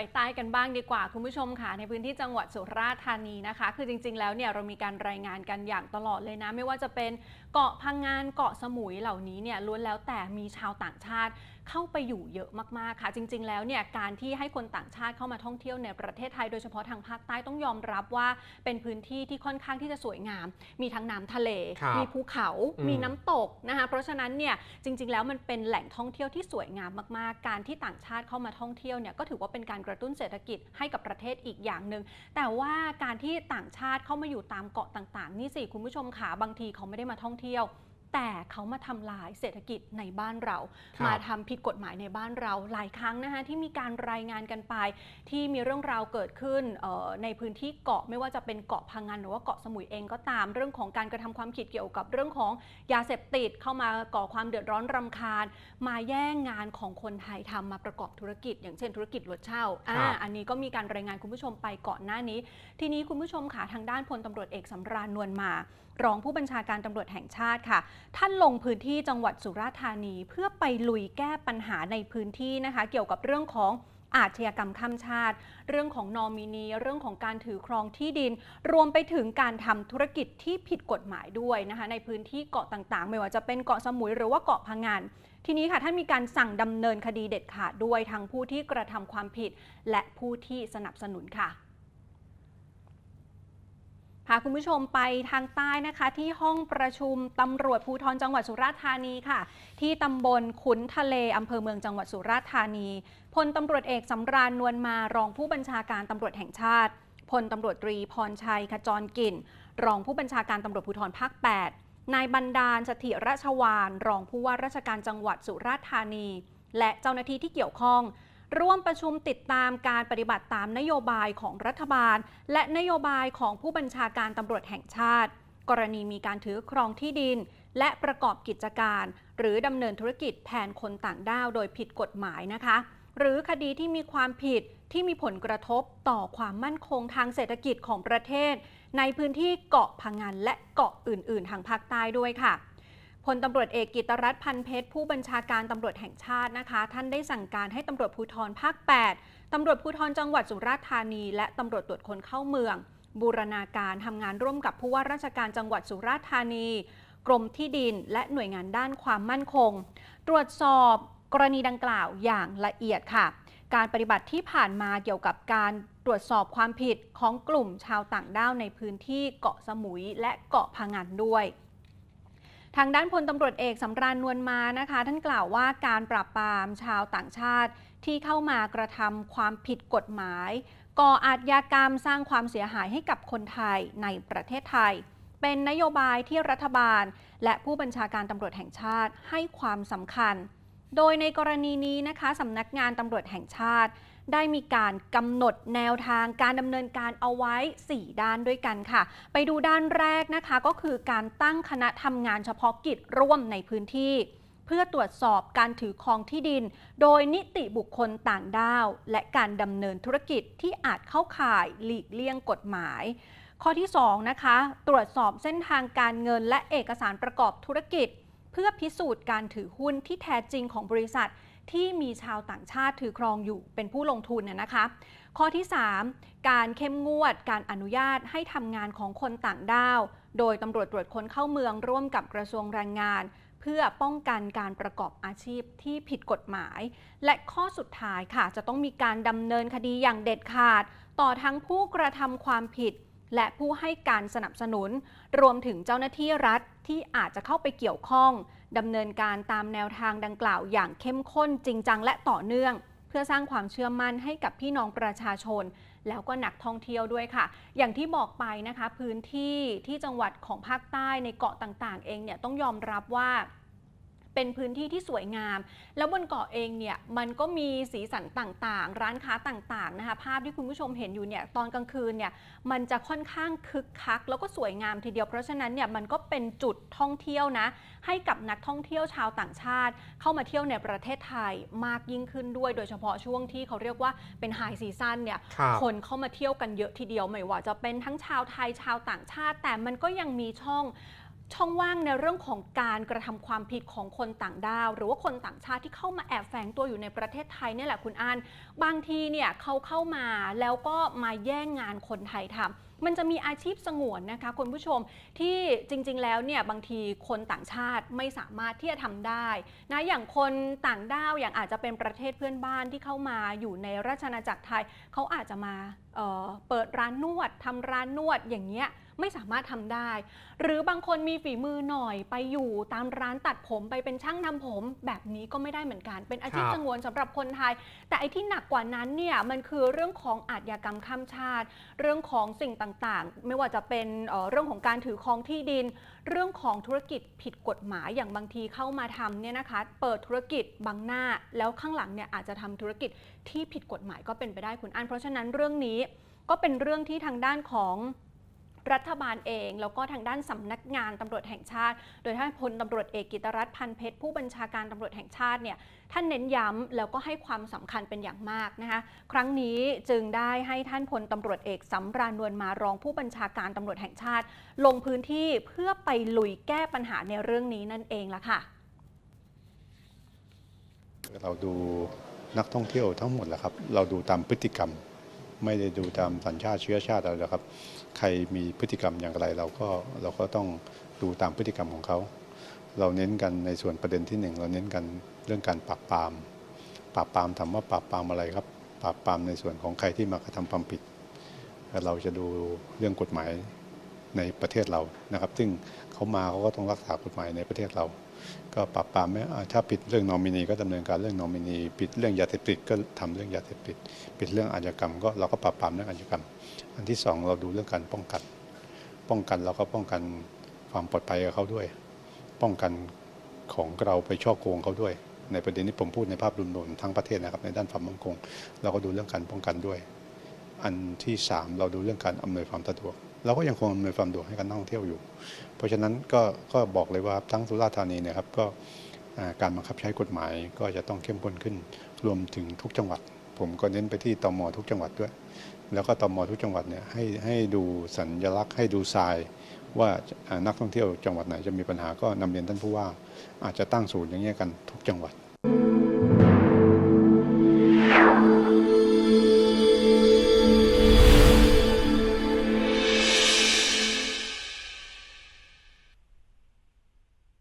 ไปใต้กันบ้างดีกว่าคุณผู้ชมค่ะในพื้นที่จังหวัดสุราษฎร์ธานีนะคะ คือจริง ๆ แล้วเนี่ยเรามีการรายงานกันอย่างตลอดเลยนะ ไม่ว่าจะเป็น เกาะพังงานเกาะสมุยเหล่านี้เนี่ยล้วนแล้วแต่มีชาวต่างชาติเข้าไปอยู่เยอะมากๆค่ะ จริง ๆ แล้วเนี่ยการที่ให้คนต่างชาติเข้ามาท่องเที่ยวในประเทศไทยโดยเฉพาะทางภาคใต้ต้องยอมรับว่าเป็นพื้นที่ที่ค่อนข้างที่จะสวยงาม มีทั้งน้ำทะเลครับมีภูเขาอืมมีน้ำตกนะคะเพราะฉะนั้นเนี่ยจริง ๆ แล้วมันเป็นแหล่งท่องเที่ยวที่สวยงามมากๆ การที่ต่างชาติเข้ามาท่องเที่ยวเนี่ยก็ถือว่าเป็นการกระตุ้นเศรษฐกิจให้กับประเทศอีกอย่างหนึ่งแต่ว่าการที่ต่างชาติเข้ามาอยู่ตามเกาะต่าง ๆ นี่สิคุณผู้ชมขาบางทีเขาไม่ได้มาท่องเที่ยว แต่เขามาทำลายเศรษฐกิจในบ้านเรา ครับ มาทำผิดกฎหมายในบ้านเราหลายครั้งนะคะที่มีการรายงานกันไป ที่มีเรื่องราวเกิดขึ้นเอ่อในพื้นที่เกาะไม่ว่าจะเป็นเกาะพังงานหรือว่าเกาะสมุยเองก็ตามเรื่องของการกระทำความผิดเกี่ยวกับเรื่องของยาเสพติดเข้ามาก่อความเดือดร้อนรำคาญ มาแย่งงานของคนไทยทำมาประกอบธุรกิจ อย่างเช่นธุรกิจรถเช่าอ่าครับ อันนี้ก็มีการรายงานคุณผู้ชมไปก่อนหน้านี้ ทีนี้คุณผู้ชมค่ะทางด้านพลตำรวจเอกสำราญนวลมารองผู้บัญชาการตำรวจแห่งชาติค่ะ ท่านลงพื้นที่จังหวัดสุราษฎร์ธานีเพื่อไปลุยแก้ปัญหาในพื้นที่นะคะ เกี่ยวกับเรื่องของอาชญากรรมข้ามชาติ เรื่องของนอมินี เรื่องของการถือครองที่ดิน รวมไปถึงการทำธุรกิจที่ผิดกฎหมายด้วยนะคะ ในพื้นที่เกาะต่างๆ ไม่ว่าจะเป็นเกาะสมุยหรือว่าเกาะพังงานทีนี้ค่ะท่านมีการสั่งดำเนินคดีเด็ดขาดด้วยทั้งผู้ที่กระทำความผิด และผู้ที่สนับสนุนค่ะ พาคุณผู้ชมไปทางใต้นะคะ ที่ห้องประชุมตำรวจภูธรจังหวัดสุราษฎร์ธานีค่ะ ที่ตำบลขุนทะเลอำเภอเมืองจังหวัดสุราษฎร์ธานีพลตำรวจเอกสำราญนวลมารองผู้บัญชาการตำรวจแห่งชาติพลตำรวจตรีพรชัยขจรกิ่นรองผู้บัญชาการตำรวจภูธรภาค 8 นายบรรดาลสถิราชวาน รองผู้ว่าราชการจังหวัดสุราษฎร์ธานี และเจ้าหน้าที่ที่เกี่ยวข้อง ร่วมประชุมติดตามการปฏิบัติตามนโยบายของรัฐบาล และนโยบายของผู้บัญชาการตำรวจแห่งชาติ กรณีมีการถือครองที่ดิน และประกอบกิจการ หรือดำเนินธุรกิจแทนคนต่างด้าวโดยผิดกฎหมายนะคะ หรือคดีที่มีความผิดที่มีผลกระทบต่อความมั่นคงทางเศรษฐกิจของประเทศ ในพื้นที่เกาะพังงานและเกาะอื่น ๆ ทางภาคใต้ด้วยค่ะ พลตำรวจเอกกิตรัตน์พันเพชรผู้บัญชาการตำรวจแห่งชาตินะคะ ท่านได้สั่งการให้ตำรวจภูธรภาค 8ตำรวจภูธรจังหวัดสุราษฎร์ธานี และตำรวจตรวจคนเข้าเมือง บูรณาการทำงานร่วมกับผู้ว่าราชการจังหวัดสุราษฎร์ธานี กรมที่ดิน และหน่วยงานด้านความมั่นคง ตรวจสอบกรณีดังกล่าวอย่างละเอียดค่ะ การปฏิบัติที่ผ่านมาเกี่ยวกับการตรวจสอบความผิดของกลุ่มชาวต่างด้าวในพื้นที่เกาะสมุยและเกาะพังงานด้วย ทางด้านพลตำรวจเอกสำราญนวลมานะคะ ท่านกล่าวว่าการปราบปรามชาวต่างชาติที่เข้ามากระทำความผิดกฎหมาย ก่ออาชญากรรมสร้างความเสียหายให้กับคนไทยในประเทศไทย เป็นนโยบายที่รัฐบาล และผู้บัญชาการตำรวจแห่งชาติให้ความสำคัญ โดยในกรณีนี้นะคะสำนักงานตำรวจแห่งชาติ ได้มีการกำหนดแนวทางการดำเนินการเอาไว้ 4 ด้านด้วยกันค่ะ ไปดูด้านแรกนะคะก็คือการตั้งคณะทำงานเฉพาะกิจร่วมในพื้นที่ เพื่อตรวจสอบการถือครองที่ดิน โดยนิติบุคคลต่างด้าว และการดำเนินธุรกิจที่อาจเข้าข่ายหลีกเลี่ยงกฎหมายข้อที่ 2 นะคะ ตรวจสอบเส้นทางการเงินและเอกสารประกอบธุรกิจ เพื่อพิสูจน์การถือหุ้นที่แท้จริงของบริษัท ที่มีชาวต่างชาติถือครองอยู่เป็นผู้ลงทุนน่ะนะคะข้อที่ 3 การเข้มงวดการอนุญาตให้ทำงานของคนต่างด้าว โดยตำรวจตรวจคนเข้าเมืองร่วมกับกระทรวงแรงงาน เพื่อป้องกันการประกอบอาชีพที่ผิดกฎหมาย และข้อสุดท้ายค่ะ จะต้องมีการดำเนินคดีอย่างเด็ดขาด ต่อทั้งผู้กระทำความผิด และผู้ให้การสนับสนุน รวมถึงเจ้าหน้าที่รัฐที่อาจจะเข้าไปเกี่ยวข้อง ดำเนินการตามแนวทางดังกล่าวอย่างเข้มข้นจริงจังและต่อเนื่อง เพื่อสร้างความเชื่อมั่นให้กับพี่น้องประชาชน แล้วก็นักท่องเที่ยวด้วยค่ะ อย่างที่บอกไปนะคะ พื้นที่ที่จังหวัดของภาคใต้ในเกาะต่างๆ เองเนี่ยต้องยอมรับว่า เป็นพื้นที่ที่สวยงาม แล้วบนเกาะเองเนี่ยมันก็มีสีสันต่างๆ ร้านค้าต่างๆนะคะภาพที่คุณผู้ชมเห็นอยู่เนี่ยตอนกลางคืนเนี่ยมันจะค่อนข้างคึกคัก แล้วก็สวยงามทีเดียวเพราะฉะนั้นเนี่ยมันก็เป็นจุดท่องเที่ยวนะ ให้กับนักท่องเที่ยวชาวต่างชาติ เข้ามาเที่ยวในประเทศไทยมากยิ่งขึ้นด้วยโดยเฉพาะช่วงที่เขาเรียกว่าเป็นไฮซีซั่นเนี่ยครับคนเข้ามาเที่ยวกันเยอะทีเดียวไม่ว่าจะเป็นทั้งชาวไทยชาวต่างชาติ แต่มันก็ยังมีช่อง ช่องว่างในเรื่องของการกระทำความผิดของคนต่างด้าว หรือว่าคนต่างชาติที่เข้ามาแอบแฝงตัวอยู่ในประเทศไทยเนี่ยแหละคุณอาน บางทีเนี่ยเขาเข้ามาแล้วก็มาแย่งงานคนไทยทำ มันจะมีอาชีพสงวนนะคะคุณผู้ชมที่จริง ๆ แล้วเนี่ยบางทีคนต่างชาติไม่สามารถที่จะทำได้นะอย่างคนต่างด้าวอย่างอาจจะเป็นประเทศเพื่อนบ้านที่เข้ามาอยู่ในราชอาณาจักรไทยเขาอาจจะมาเอ่อเปิดร้านนวดทำร้านนวดอย่างเงี้ยไม่สามารถทำได้ หรือบางคนมีฝีมือหน่อยไปอยู่ตามร้านตัดผมไปเป็นช่างทำผม แบบนี้ก็ไม่ได้เหมือนกัน เป็นอาชีพครับสงวนสำหรับคนไทย แต่ไอ้ที่หนักกว่านั้นเนี่ยมันคือเรื่องของอาชญากรรมข้ามชาติ เรื่องของสิ่งต่างๆ ไม่ว่าจะเป็นเรื่องของการถือครองที่ดิน เรื่องของธุรกิจผิดกฎหมายอย่างบางทีเข้ามาทำเนี่ยนะคะ เปิดธุรกิจบังหน้า แล้วข้างหลังเนี่ยอาจจะทำธุรกิจที่ผิดกฎหมายก็เป็นไปได้คุณอันเพราะฉะนั้นเรื่องนี้ก็เป็นเรื่องที่ทางด้านของ รัฐบาลเอง แล้วก็ทางด้านสำนักงานตำรวจแห่งชาติ โดยท่านพลตำรวจเอกกิตรัตน์พันเพชรผู้บัญชาการตำรวจแห่งชาติเนี่ยท่านเน้นย้ำแล้วก็ให้ความสำคัญเป็นอย่างมากนะคะครั้งนี้จึงได้ให้ท่านพลตำรวจเอกสำราญนวลมารองผู้บัญชาการตำรวจแห่งชาติ ลงพื้นที่เพื่อไปลุยแก้ปัญหาในเรื่องนี้นั่นเองละค่ะ เราดูนักท่องเที่ยวทั้งหมดแหละครับ เราดูตามพฤติกรรม ไม่ได้ดูตามสัญชาติเชื้อชาติอะไรหรอกครับ ใครมีพฤติกรรมอย่างไรเราก็เราก็ต้องดูตามพฤติกรรมของเขา เราเน้นกันในส่วนประเด็นที่หนึ่งเราเน้นกันเรื่องการปราบปราม ปราบปรามถามว่าปราบปรามอะไรครับ ปราบปรามในส่วนของใครที่มากระทำความผิด เราจะดูเรื่องกฎหมายในประเทศเรานะครับ ซึ่งเขามาเขาก็ต้องรักษากฎหมายในประเทศเรา ก็ปราบปรามไหมอ่าถ้าผิดเรื่องนอมินีก็ดำเนินการเรื่องนอมินีผิดเรื่องยาเสพติดก็ทำเรื่องยาเสพติดผิดเรื่องอาชญากรรมก็เราก็ปราบปรามเรื่องอาชญากรรม อันที่สองเราดูเรื่องการป้องกัน ป้องกันเราก็ป้องกันความปลอดภัยกับเขาด้วย ป้องกันของเราไปช่อโกงเขาด้วย ในประเด็นนี้ผมพูดในภาพรวมๆทั้งประเทศนะครับในด้านความมั่นคง เราก็ดูเรื่องการป้องกันด้วย อันที่สามเราดูเรื่องการอำนวยความสะดวก เราก็ยังคงอำนวยความสะดวกให้กับนักท่องเที่ยวอยู่ เพราะฉะนั้นก็ก็บอกเลยว่าทั้งสุราษฎร์ธานีเนะครับก็การบังคับใช้กฎหมายก็จะต้องเข้มข้นขึ้น รวมถึงทุกจังหวัด ผมก็เน้นไปที่ตมทุกจังหวัดด้วย แล้วก็ตมทุกจังหวัดเนี่ยให้ให้ดูสัญลักษณ์ให้ดูทรายว่านักท่องเที่ยวจังหวัดไหนจะมีปัญหาก็นำเรียนท่านผู้ว่า อาจจะตั้งศูนย์อย่างเงี้ยกันทุกจังหวัด